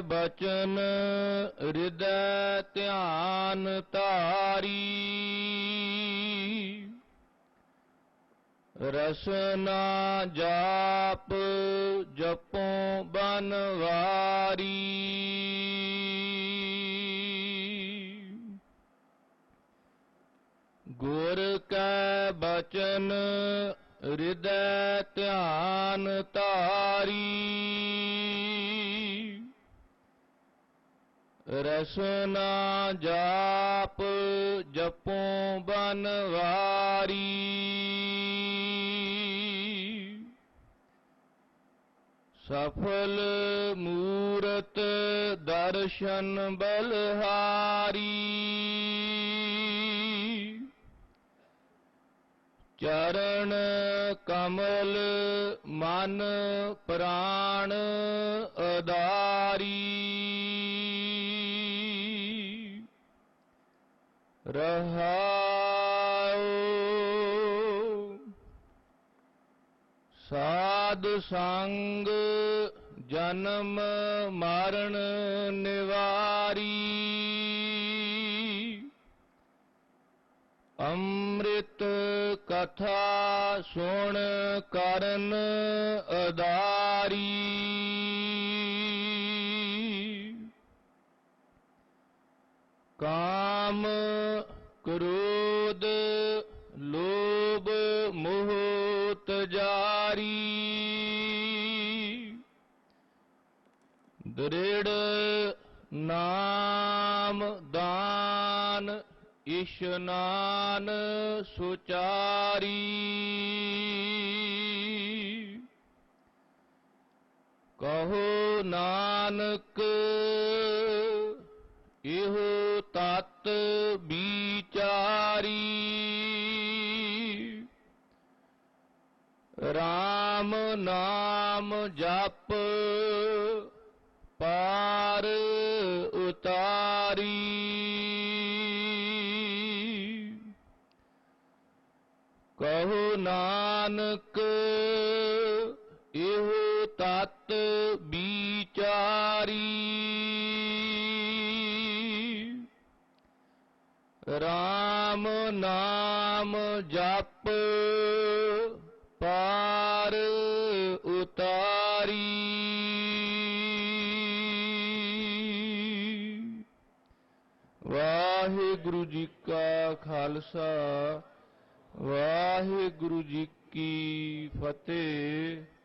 ਬਚਨ ਹਿਰਦੈ ਧਿਆਨ ਧਾਰੀ। ਰਸਨਾ ਜਾਪ ਜਪੋ ਬਨਵਾਰੀ। ਗੁਰ ਕੈ ਬਚਨ ਹਿਰਦੈ ਧਿਆਨ ਧਾਰੀ। ਰਸਨਾ ਜਾਪ ਜਪੋ ਬਨਵਾਰੀ। ਸਫਲ ਮੂਰਤ ਦਰਸ਼ਨ ਬਲਹਾਰੀ। ਚਰਨ ਕਮਲ ਮਨ ਪ੍ਰਾਣ ਅਦਾਰੀ ਰਹਾਉ। ਸਾਧ ਸੰਗ ਜਨਮ ਮਰਨ ਨਿਵਾਰੀ। ਅੰਮ੍ਰਿਤ ਕਥਾ ਸੁਣ ਕਰਨ ਅਦਾਰੀ। ਕਾ ਕਾਮ ਕ੍ਰੋਧ ਲੋਭ ਮੋਹ ਤਜਾਰੀ ਦ੍ਰਿੜ ਨਾਮ ਦਾਨ ਇਸ਼ਨਾਨ ਸੁਚਾਰੀ। ਕਹੋ ਨਾਨਕ ਇਹੋ ਤਤ ਵਿਚਾਰੀ। RAM ਨਾਮ ਜਪ ਪਾਰ ਉਤਾਰੀ। ਕਹੋ ਨਾਨਕ ਇਹੋ ਤਤ ਵਿਚਾਰੀ। RAM ਨਾਮ ਜਪ ਪਾਰ ਉਤਾਰੀ। ਵਾਹਿਗੁਰੂ ਜੀ ਕਾ ਖਾਲਸਾ ਵਾਹਿਗੁਰੂ ਜੀ ਕੀ ਫਤਿਹ।